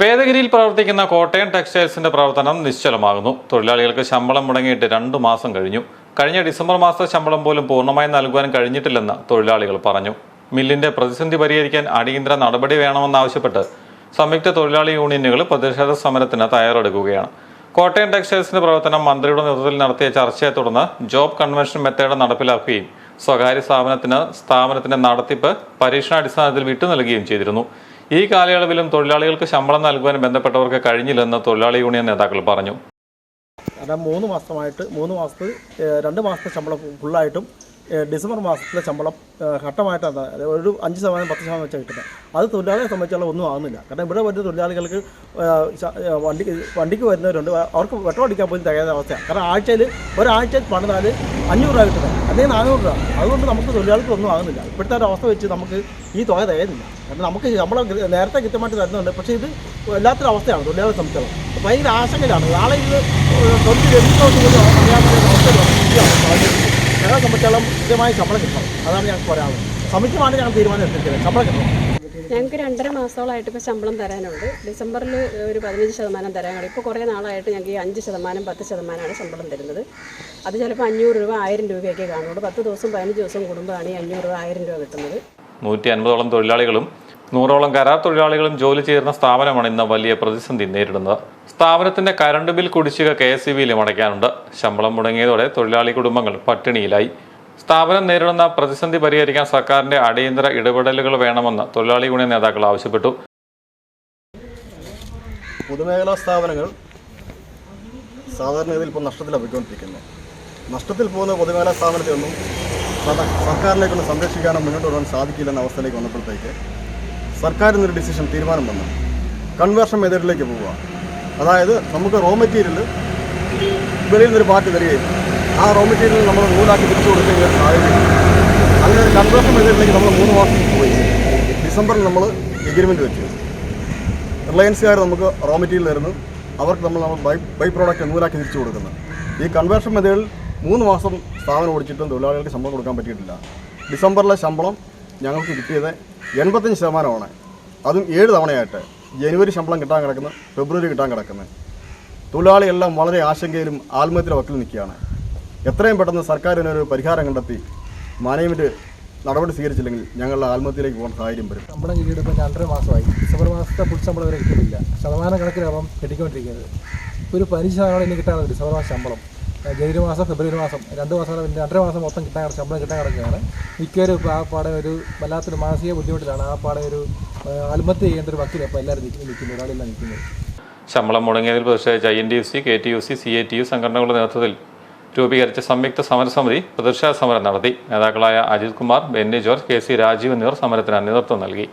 വേദഗിരിയിൽ പ്രവർത്തിക്കുന്ന കോട്ടയം ടെക്സ്റ്റൈൽസിന്റെ പ്രവർത്തനം നിശ്ചലമാകുന്നു. തൊഴിലാളികൾക്ക് ശമ്പളം മുടങ്ങിയിട്ട് രണ്ടു മാസം കഴിഞ്ഞു. കഴിഞ്ഞ ഡിസംബർ മാസത്തെ ശമ്പളം പോലും പൂർണമായി നൽകുവാൻ കഴിഞ്ഞിട്ടില്ലെന്ന് തൊഴിലാളികൾ പറഞ്ഞു. മില്ലിന്റെ പ്രതിസന്ധി പരിഹരിക്കാൻ അടിയന്തര നടപടി വേണമെന്നാവശ്യപ്പെട്ട് സംയുക്ത തൊഴിലാളി യൂണിയനുകൾ പ്രതിഷേധ സമരത്തിന് തയ്യാറെടുക്കുകയാണ്. കോട്ടയം ടെക്സ്റ്റൈൽസിന്റെ പ്രവർത്തനം മന്ത്രിയുടെ നേതൃത്വത്തിൽ നടത്തിയ ചർച്ചയെ തുടർന്ന് ജോബ് കൺവെൻഷൻ മെത്തേഡ് നടപ്പിലാക്കുകയും സ്വകാര്യ സ്ഥാപനത്തിന് സ്ഥാപനത്തിന്റെ നടത്തിപ്പ് പരീക്ഷണാടിസ്ഥാനത്തിൽ വിട്ടു നൽകുകയും ചെയ്തിരുന്നു. ഈ കാലയളവിലും തൊഴിലാളികൾക്ക് ശമ്പളം നൽകുവാൻ ബന്ധപ്പെട്ടവർക്ക് കഴിഞ്ഞില്ലെന്ന് തൊഴിലാളി യൂണിയൻ നേതാക്കൾ പറഞ്ഞു. കാരണം മൂന്ന് മാസമായിട്ട് മൂന്ന് മാസത്തെ രണ്ട് മാസത്തെ ശമ്പളം ഫുള്ളായിട്ടും ഡിസംബർ മാസത്തിലെ ശമ്പളം ഘട്ടമായിട്ട് ഘട്ടമായിട്ടാണ് ഒരു അഞ്ച് ശതമാനം പത്ത് ശതമാനം വെച്ചാൽ കിട്ടുന്നത് അത് തൊഴിലാളിയെ സംബന്ധിച്ചുള്ള ഒന്നും ആകുന്നില്ല കാരണം ഇവിടെ വരുന്ന തൊഴിലാളികൾക്ക് വണ്ടി വണ്ടിക്ക് വരുന്നവരുണ്ട്. അവർക്ക് പെട്രോൾ അടിക്കാൻ പോലും തികയാത്ത അവസ്ഥയാണ്. കാരണം ആഴ്ചയിൽ ഒരാഴ്ചയിൽ പണിതാൽ അഞ്ഞൂറ് രൂപ കിട്ടുന്നത് അല്ലെങ്കിൽ നാനൂറ് രൂപ. അതുകൊണ്ട് നമുക്ക് തൊഴിലാളികൾക്ക് ഒന്നും ആകുന്നില്ല ഇപ്പോഴത്തെ ഒരു അവസ്ഥ വെച്ച് നമുക്ക് ഈ തുക തികയുന്നില്ല. കാരണം നമുക്ക് ശമ്പളം നേരത്തെ കൃത്യമായിട്ട് തരുന്നുണ്ട്. പക്ഷേ ഇത് വല്ലാത്തൊരു അവസ്ഥയാണ് തൊഴിലാളികളെ സംബന്ധിച്ചോളം ഭയങ്കര ആശങ്കയിലാണ്. നാളെ ഇത് തൊഴിൽ പോലും അറിയാൻ പറ്റുന്ന. ഞങ്ങളെ സംബന്ധിച്ചോളം കൃത്യമായ ശമ്പളം കിട്ടണം. അതാണ് ഞങ്ങൾക്ക് പറയാനുള്ളത്. സമിതിയുമാണ് ഞങ്ങൾ തീരുമാനം എടുത്തിരിക്കുന്നത് ശമ്പളം കിട്ടണം. ഞങ്ങൾക്ക് രണ്ടര മാസത്തോളമായിട്ട് ഇപ്പോൾ ശമ്പളം തരാനുണ്ട്. ഡിസംബറിൽ ഒരു പതിനഞ്ച് ശതമാനം തരാനുണ്ട് ഇപ്പോൾ കുറേ നാളായിട്ട് ഞങ്ങൾക്ക് ഈ അഞ്ച് ശതമാനം പത്ത് ശതമാനമാണ് ശമ്പളം തരുന്നത്. അത് ചിലപ്പോൾ അഞ്ഞൂറ് രൂപ ആയിരം രൂപയൊക്കെ കാണുള്ളൂ പത്ത് ദിവസം പതിനഞ്ച് ദിവസം കൂടുമ്പോഴാണ് ഈ അഞ്ഞൂറ് രൂപ ആയിരം രൂപ കിട്ടുന്നത്. നൂറ്റി അൻപതോളം തൊഴിലാളികളും നൂറോളം കരാർ തൊഴിലാളികളും ജോലി ചെയ്യുന്ന സ്ഥാപനമാണ് ഇന്ന് വലിയ പ്രതിസന്ധി നേരിടുന്നത്. സ്ഥാപനത്തിന്റെ കരണ്ട് ബിൽ കുടിശ്ശിക കെ എസ് ബിയിലും അടയ്ക്കാനുണ്ട്. ശമ്പളം മുടങ്ങിയതോടെ തൊഴിലാളി കുടുംബങ്ങൾ പട്ടിണിയിലായി. സ്ഥാപനം നേരിടുന്ന പ്രതിസന്ധി പരിഹരിക്കാൻ സർക്കാരിന്റെ അടിയന്തര ഇടപെടലുകൾ വേണമെന്ന് തൊഴിലാളി യൂണിയൻ നേതാക്കൾ ആവശ്യപ്പെട്ടു. പൊതുമേഖലാ സ്ഥാപനങ്ങൾ സാധാരണ ഇപ്പോൾ നഷ്ടത്തിലാണ് നഷ്ടത്തിൽ പോകുന്ന പൊതുമേഖലാ സ്ഥാപനത്തെയൊന്നും സർക്കാരിനെ സർക്കാരിലേക്കൊന്ന് സംരക്ഷിക്കാനോ മുന്നോട്ട് വരാൻ സാധിക്കില്ലെന്ന അവസ്ഥയിലേക്ക് വന്നപ്പോഴത്തേക്ക് സർക്കാരിന്നൊരു ഡിസിഷൻ തീരുമാനം വന്നു. കൺവേർഷൻ മെത്തേഡിലേക്ക് പോവുക. അതായത് നമുക്ക് റോ മെറ്റീരിയൽ വെളിയിൽ നിന്നൊരു പാർട്ടി തരികയും ആ റോ മെറ്റീരിയൽ നമ്മൾ നൂലാക്കി തിരിച്ചു കൊടുക്കുകയും സാധിക്കും അങ്ങനെ ഒരു കൺവേർഷൻ മെത്തേഡിലേക്ക് നമ്മൾ മൂന്ന് മാസം പോയി. ഡിസംബറിൽ നമ്മൾ എഗ്രിമെന്റ് വെച്ചു. റിലയൻസുകാർ നമുക്ക് റോ മെറ്റീരിയൽ തരുന്നു. അവർക്ക് നമ്മൾ നമ്മൾ ബൈ ബൈ പ്രോഡക്റ്റ് നൂലാക്കി തിരിച്ചു കൊടുക്കുന്നു. ഈ കൺവേർഷൻ മെത്തേഡിൽ മൂന്ന് മാസം സ്ഥാപനം ഓടിച്ചിട്ടും തൊഴിലാളികൾക്ക് ശമ്പളം കൊടുക്കാൻ പറ്റിയിട്ടില്ല. ഡിസംബറിലെ ശമ്പളം ഞങ്ങൾക്ക് കിട്ടിയത് എൺപത്തഞ്ച് ശതമാനമാണ്. അതും ഏഴ് തവണയായിട്ട് ജനുവരി ശമ്പളം കിട്ടാൻ കിടക്കുന്നത് ഫെബ്രുവരി കിട്ടാൻ കിടക്കുന്നത് തൊഴിലാളികളെല്ലാം വളരെ ആശങ്കയിലും ആത്മഹത്യയുടെ വക്കിൽ നിൽക്കുകയാണ്. എത്രയും പെട്ടെന്ന് സർക്കാർ സർക്കാരിനൊരു പരിഹാരം കണ്ടെത്തി മാനേജ്മെന്റ് നടപടി സ്വീകരിച്ചില്ലെങ്കിൽ ഞങ്ങളുടെ ആത്മഹത്യയിലേക്ക് പോകാൻ സാഹചര്യം വരും. ശമ്പളം കിട്ടിയിട്ട് ഇപ്പോൾ രണ്ടര മാസമായി. ഡിസംബർ മാസത്തെ ഫുൾ ശമ്പളം വരെ കിട്ടിയിട്ടില്ല. ശതമാനം കണക്കിലാവാം കിട്ടിക്കൊണ്ടിരിക്കുന്നത്. ഒരു പതിനഞ്ച് ശതമാനം ഇനി കിട്ടാറുണ്ട് ഡിസംബർ മാസം ശമ്പളം. ജനുവരി മാസം ഫെബ്രുവരി മാസം രണ്ട് മാസം രണ്ടര മാസം മൊത്തം കിട്ടാൻ ശമ്പളം കിട്ടാൻ കിടക്കുകയാണ്. മിക്കവരും ആ പാടെ ഒരു വല്ലാത്തൊരു മാനസിക ബുദ്ധിമുട്ടിലാണ്. ആ പാടെ ഒരു ആത്മഹത്യ ചെയ്യേണ്ട ഒരു വക്കിൽ ഇപ്പോൾ എല്ലാവരും നിൽക്കുന്നു നിൽക്കുന്നത് ഒരാളെല്ലാം നിൽക്കുന്നത്. ശമ്പളം മുടങ്ങിയതിൽ പ്രതിഷേധിച്ച I N D U C K T U C C A T U സംഘടനകളുടെ നേതൃത്വത്തിൽ രൂപീകരിച്ച സംയുക്ത സമരസമിതി പ്രതിഷേധ സമരം നടത്തി. നേതാക്കളായ അജിത് കുമാർ ബെന്നി ജോർജ് കെ സി രാജീവ് എന്നിവർ സമരത്തിന് നേതൃത്വം നൽകി.